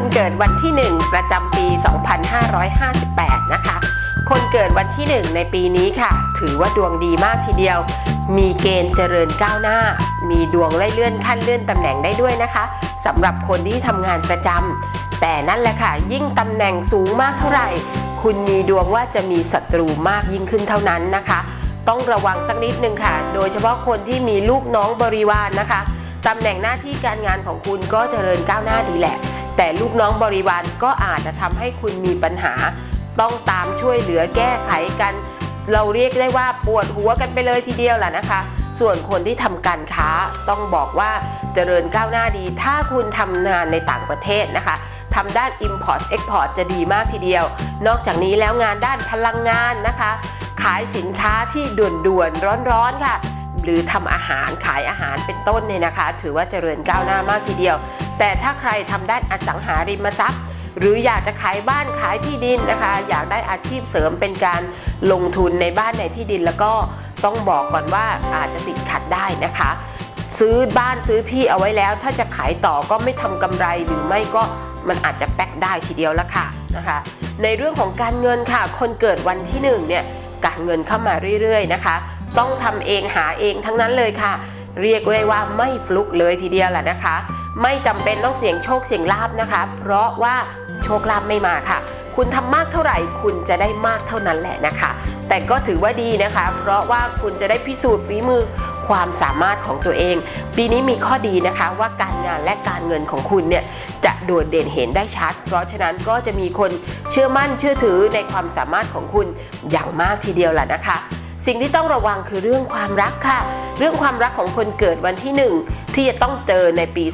คนเกิดวันที่ 1 ประจำปี 2558 นะคะ คนเกิดวันที่ 1 ในปีนี้ค่ะ ถือว่าดวงดีมากทีเดียว มีเกณฑ์เจริญก้าวหน้า มีดวงไล่เลื่อนขั้นเลื่อนตำแหน่งได้ด้วยนะคะสำหรับคนที่ทำงานประจำแต่นั่นแหละค่ะ ยิ่งตำแหน่งสูงมากเท่าไหร่ คุณมีดวงว่าจะมีศัตรูมากยิ่งขึ้นเท่านั้นนะคะ ต้องระวังสักนิดนึงค่ะ โดยเฉพาะคนที่มีลูกน้องบริวารนะคะตำแหน่งหน้าที่การงานของคุณก็เจริญก้าวหน้าดีแหละ แต่ลูกน้องบริวารก็อาจจะทำให้คุณมีปัญหา ต้องตามช่วยเหลือแก้ไขกัน เราเรียกได้ว่าปวดหัวกันไปเลยทีเดียวแหละนะคะ ส่วนคนที่ทำการค้าต้องบอกว่าเจริญก้าวหน้าดี ถ้าคุณทำงานในต่างประเทศนะคะทำด้าน Import Export จะดีมากทีเดียว นอกจากนี้แล้วงานด้านพลังงานนะคะ ขายสินค้าที่ด่วนๆร้อนๆค่ะ หรือทำอาหารขายอาหารเป็นต้นเนี่ยนะคะ ถือว่าเจริญก้าวหน้ามากทีเดียว แต่ถ้าใครทำด้านอสังหาริมทรัพย์ หรืออยากจะขายบ้านขายที่ดินนะคะ อยากได้อาชีพเสริมเป็นการลงทุนในบ้านในที่ดินแล้วก็ต้องบอกก่อนว่าอาจจะติดขัดได้นะคะ ซื้อบ้านซื้อที่เอาไว้แล้ว ถ้าจะขายต่อก็ไม่ทำกำไรหรือไม่ก็มันอาจจะแป๊กได้ทีเดียวละค่ะนะคะ ในเรื่องของการเงินค่ะ คนเกิดวันที่หนึ่งเนี่ยการเงินเข้ามาเรื่อยๆนะคะ ต้องทำเองหาเองทั้งนั้นเลยค่ะ เรียกได้ว่าไม่ฟลุกเลยทีเดียวแหละนะคะ ไม่จำเป็นต้องเสี่ยงโชคเสี่ยงลาบนะคะ เพราะว่าโชคลาภไม่มาค่ะ คุณทำมากเท่าไหร่คุณจะได้มากเท่านั้นแหละนะคะ แต่ก็ถือว่าดีนะคะ เพราะว่าคุณจะได้พิสูจน์ฝีมือความสามารถของตัวเอง ปีนี้มีข้อดีนะคะว่าการงานและการเงินของคุณเนี่ยจะโดดเด่นเห็นได้ชัด เพราะฉะนั้นก็จะมีคนเชื่อมั่นเชื่อถือในความสามารถของคุณอย่างมากทีเดียวแหละนะคะ สิ่งที่ต้องระวังคือเรื่องความรักค่ะ เรื่องความรักของคนเกิดวันที่ 1 ที่จะต้องเจอในปี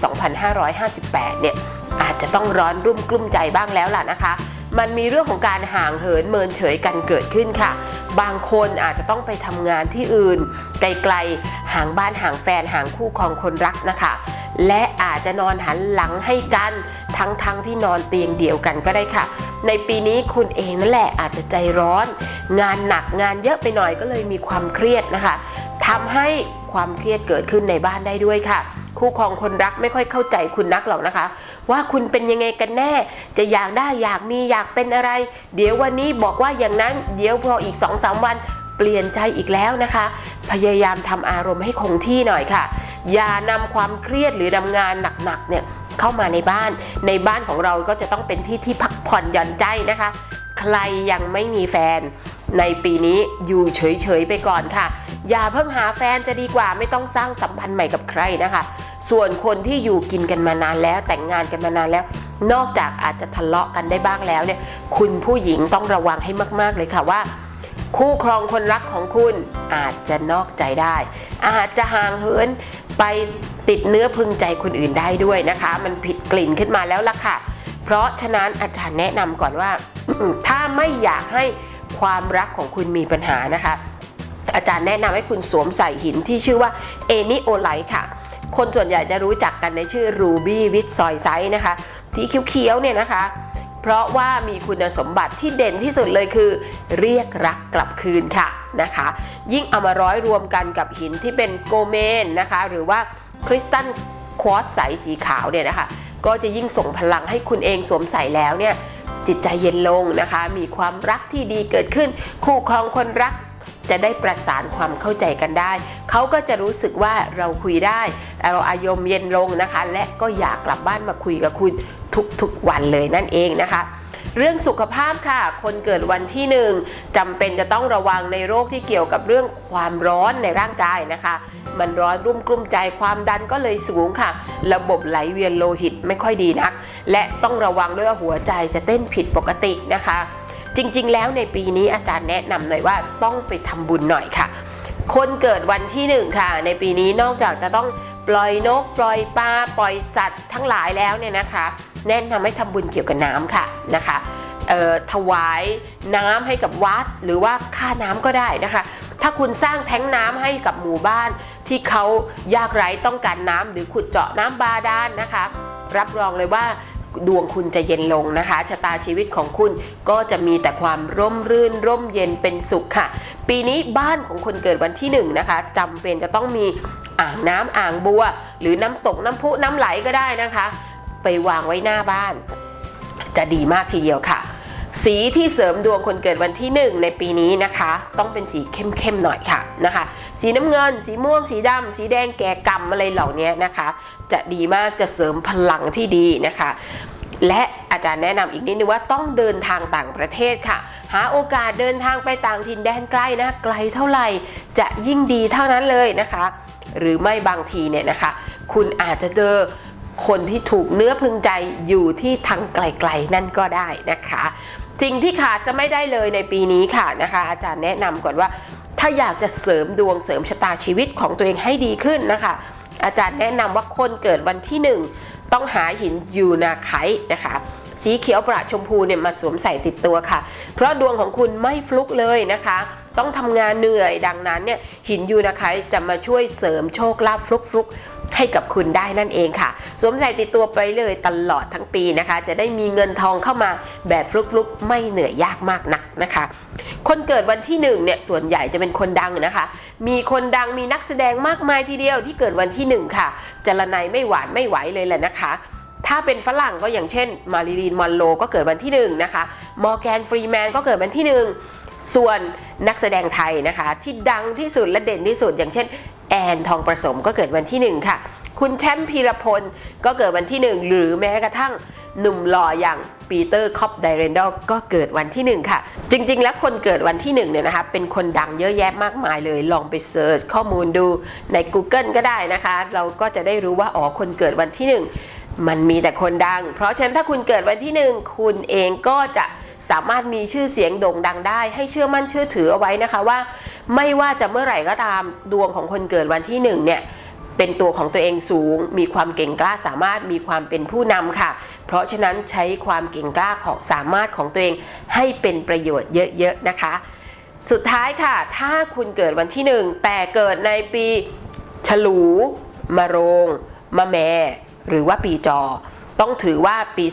2558 เนี่ยอาจจะต้องร้อนรุ่มกลุ้มใจบ้างแล้วล่ะนะคะ มันมีเรื่องของการห่างเหินเมินเฉยกันเกิดขึ้นค่ะ บางคนอาจจะต้องไปทำงานที่อื่น ไกลๆห่างบ้านห่างแฟนห่างคู่ครองคนรักนะคะ และอาจจะนอนหันหลังให้กัน ทั้งๆทที่นอนเตียงเดียวกันก็ได้ค่ะ ในปีนี้คุณเองนั่นแหละอาจจะใจร้อน งานหนักงานเยอะไปหน่อยก็เลยมีความเครียดนะคะทำให้ความเครียดเกิดขึ้นในบ้านได้ด้วยค่ะ คู่ครองคนรักไม่ค่อยเข้าใจคุณนักหรอกนะคะ ว่าคุณเป็นยังไงกันแน่ จะอยากได้อยากมีอยากเป็นอะไร เดี๋ยววันนี้บอกว่าอย่างนั้นเดี๋ยวพออีก2อสวันเปลี่ยนใจอีกแล้วนะคะ พยายามทำอารมณ์ให้คงที่หน่อยค่ะ อย่านำความเครียดหรือทำงานหนักๆเนี่ยเข้ามาในบ้าน ในบ้านของเราก็จะต้องเป็นที่ที่พักผ่อนหย่อนใจนะคะ ใครยังไม่มีแฟน ในปีนี้อยู่เฉยๆไปก่อนค่ะ อย่าเพิ่งหาแฟนจะดีกว่าไม่ต้องสร้างสัมพันธ์ใหม่กับใครนะคะ ส่วนคนที่อยู่กินกันมานานแล้ว แต่งงานกันมานานแล้ว นอกจากอาจจะทะเลาะกันได้บ้างแล้วเนี่ย คุณผู้หญิงต้องระวังให้มากๆเลยค่ะว่าคู่ครองคนรักของคุณอาจจะนอกใจได้ อาจจะห่างเหิน ไปติดเนื้อพึงใจคนอื่นได้ด้วยนะคะ มันผิดกลิ่นขึ้นมาแล้วล่ะค่ะ เพราะฉะนั้นอาจารย์แนะนำก่อนว่า ถ้าไม่อยากให้ความรักของคุณมีปัญหานะคะ อาจารย์แนะนำให้คุณสวมใส่หินที่ชื่อว่าเอนิโอไลท์ค่ะ คนส่วนใหญ่จะรู้จักกันในชื่อรูบี้วิ h ซอยไซส์นะคะ สีเขียวๆเนี่ยนะคะ เพราะว่ามีคุณสมบัติที่เด่นที่สุดเลยคือ เรียกรักกลับคืนค่ะนะคะ ยิ่งเอามาร้อยรวมกันกับหินที่เป็นโกเมนนะคะ หรือว่าคริสตัลควอตซ์ใสสีขาวเนี่ยนะคะ ก็จะยิ่งส่งพลังให้คุณเองสวมใส่แล้วเนี่ยจิตใจเย็นลงนะคะ มีความรักที่ดีเกิดขึ้น คู่ครองคนรักจะได้ประสานความเข้าใจกันได้ เขาก็จะรู้สึกว่าเราคุยได้ เราอารมณ์เย็นลงนะคะ และก็อยากกลับบ้านมาคุยกับคุณ ทุกๆวันเลยนั่นเองนะคะเรื่องสุขภาพค่ะ คนเกิดวันที่หนึ่งจำเป็นจะต้องระวังในโรคที่เกี่ยวกับเรื่องความร้อนในร่างกายนะคะ มันร้อนรุ่มกลุ้มใจความดันก็เลยสูงค่ะ ระบบไหลเวียนโลหิตไม่ค่อยดีนัก และต้องระวังด้วยว่าหัวใจจะเต้นผิดปกตินะคะ จริงๆ แล้วในปีนี้อาจารย์แนะนำหน่อยว่าต้องไปทำบุญหน่อยค่ะ คนเกิดวันที่หนึ่งค่ะ ในปีนี้นอกจากจะต้องปล่อยนก ปล่อยปลาปล่อยสัตว์ทั้งหลายแล้วเนี่ยนะคะ แนะนำให้ทำบุญเกี่ยวกับน้ำค่ะนะคะถวายน้ำให้กับวัดหรือว่าค่าน้ำก็ได้นะคะ ถ้าคุณสร้างแท้งน้ำให้กับหมู่บ้านที่เขายากไร้ต้องการน้ำหรือขุดเจาะน้ำบาดาลนนะคะ รับรองเลยว่า ดวงคุณจะเย็นลงนะคะชะตาชีวิตของคุณก็จะมีแต่ความร่มรื่น ร่มเย็นเป็นสุขค่ะ ปีนี้บ้านของคนเกิดวันที่หนึ่งนะคะจำเป็นจะต้องมีอ่างน้ำอ่างบัว หรือน้ำตกน้ำพุน้ำไหลก็ได้นะคะ ไปวางไว้หน้าบ้าน จะดีมากทีเดียวค่ะ สีที่เสริมดวงคนเกิดวันที่ 1 ในปีนี้นะคะ ต้องเป็นสีเข้มๆหน่อยค่ะนะคะ สีน้ำเงิน สีม่วง สีดำสีแดงแก่กำอะไรเหล่านี้นะคะ จะดีมากจะเสริมพลังที่ดีนะคะ และอาจารย์แนะนำอีกนิดนึงว่าต้องเดินทางต่างประเทศค่ะ หาโอกาสเดินทางไปต่างถิ่นแดนไกล้นะไกลเท่าไหร่จะยิ่งดีเท่านั้นเลยนะคะ หรือไม่บางทีเนี่ยนะคะ คุณอาจจะเจอ คนที่ถูกเนื้อพึงใจอยู่ที่ทางไกลๆนั่นก็ได้นะคะสิ่งที่ขาดจะไม่ได้เลยในปีนี้ค่ะนะคะ อาจารย์แนะนำก่อนว่า ถ้าอยากจะเสริมดวงเสริมชะตาชีวิตของตัวเองให้ดีขึ้นนะคะ อาจารย์แนะนำว่าคนเกิดวันที่หนึ่งต้องหาหินยูนาไค์นะคะสีเขียวประชมพูเนี่ยมาสวมใส่ติดตัวค่ะ เพราะดวงของคุณไม่ฟลุกเลยนะคะ ต้องทำงานเหนื่อยดังนั้นเนี่ยหินยูนาไคจะมาช่วยเสริมโชคลาภฟลุกฟลุกๆ ให้กับคุณได้นั่นเองค่ะ สวมใส่ติดตัวไปเลยตลอดทั้งปีนะคะ จะได้มีเงินทองเข้ามาแบบฟลุกๆ ไม่เหนื่อยยากมากนักนะคะ คนเกิดวันที่หนึ่งเนี่ยส่วนใหญ่จะเป็นคนดังนะคะ มีคนดังมีนักแสดงมากมายทีเดียวที่เกิดวันที่หนึ่งค่ะจรนัยไม่หวานไม่ไหวเลยแหละนะคะถ้าเป็นฝรั่งก็อย่างเช่น มาริลีนมอนโรก็เกิดวันที่หนึ่งนะคะ มอร์แกนฟรีแมนก็เกิดวันที่หนึ่งส่วนนักแสดงไทยนะคะ ที่ดังที่สุดและเด่นที่สุด อย่างเช่น แอนทองประสมก็เกิดวันที่หนึ่งค่ะ คุณแชมป์พีรพลก็เกิดวันที่หนึ่งหรือแม้กระทั่งหนุ่มหล่ออย่างปีเตอร์คอปไดเรนดอลก็เกิดวันที่หนึ่งค่ะ จริง ๆ แล้วคนเกิดวันที่หนึ่งเนี่ยนะคะเป็นคนดังเยอะแยะมากมายเลย ลองไปเซิร์ชข้อมูลดูใน Google ก็ได้นะคะ เราก็จะได้รู้ว่าอ๋อคนเกิดวันที่หนึ่งมันมีแต่คนดัง เพราะฉะนั้นถ้าคุณเกิดวันที่หนึ่งคุณเองก็จะสามารถมีชื่อเสียงโด่งดังได้ ให้เชื่อมั่นเชื่อถือเอาไว้นะคะว่า ไม่ว่าจะเมื่อไหร่ก็ตามดวงของคนเกิดวันที่หนึ่งเนี่ยเป็นตัวของตัวเองสูง มีความเก่งกล้าสามารถมีความเป็นผู้นำค่ะ เพราะฉะนั้นใช้ความเก่งกล้าของสามารถของตัวเองให้เป็นประโยชน์เยอะๆนะคะ สุดท้ายค่ะ ถ้าคุณเกิดวันที่หนึ่งแต่เกิดในปีฉลูมะโรง มะแม หรือว่าปีจอ ต้องถือว่าปี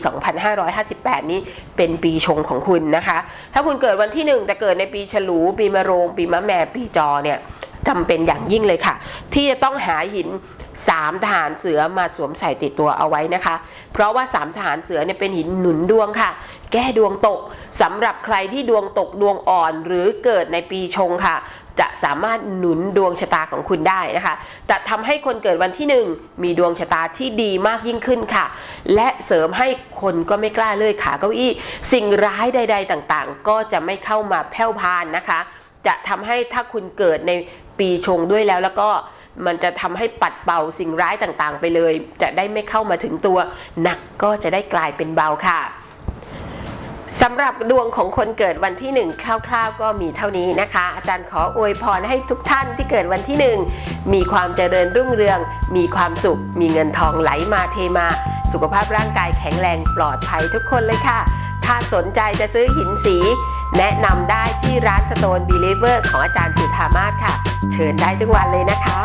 2558 นี้เป็นปีชงของคุณนะคะ ถ้าคุณเกิดวันที่หนึ่งแต่เกิดในปีฉลู ปีมะโรง ปีมะแมปีจอเนี่ยจำเป็นอย่างยิ่งเลยค่ะ ที่จะต้องหาหินสามทหารเสือมาสวมใส่ติดตัวเอาไว้นะคะ เพราะว่าสามทหารเสือเนี่ยเป็นหินหนุนดวงค่ะ แก้ดวงตกสำหรับใครที่ดวงตกดวงอ่อนหรือเกิดในปีชงค่ะ จะสามารถหนุนดวงชะตาของคุณได้นะคะแต่ทำให้คนเกิดวันที่หนึ่งมีดวงชะตาที่ดีมากยิ่งขึ้นค่ะ และเสริมให้คนก็ไม่กล้าเลื่อยขาเก้าอี้ สิ่งร้ายใด ๆ ต่างๆ ก็จะไม่เข้ามาแผ่วพานนะคะ จะทำให้ถ้าคุณเกิดในปีชงด้วยแล้วแล้วก็มันจะทำให้ปัดเป่าสิ่งร้ายต่างๆ ไปเลย จะได้ไม่เข้ามาถึงตัว หนักก็จะได้กลายเป็นเบาค่ะ สำหรับดวงของคนเกิดวันที่หนึ่งคร่าวๆ ก็มีเท่านี้นะคะ อาจารย์ขออวยพรให้ทุกท่านที่เกิดวันที่หนึ่งมีความเจริญรุ่งเรือง มีความสุข มีเงินทองไหลมาเทมา สุขภาพร่างกายแข็งแรงปลอดภัยทุกคนเลยค่ะ ถ้าสนใจจะซื้อหินสี แนะนำได้ที่ร้าน Stone Believer ของอาจารย์จุธามาศค่ะ เชิญได้ทุกวันเลยนะคะ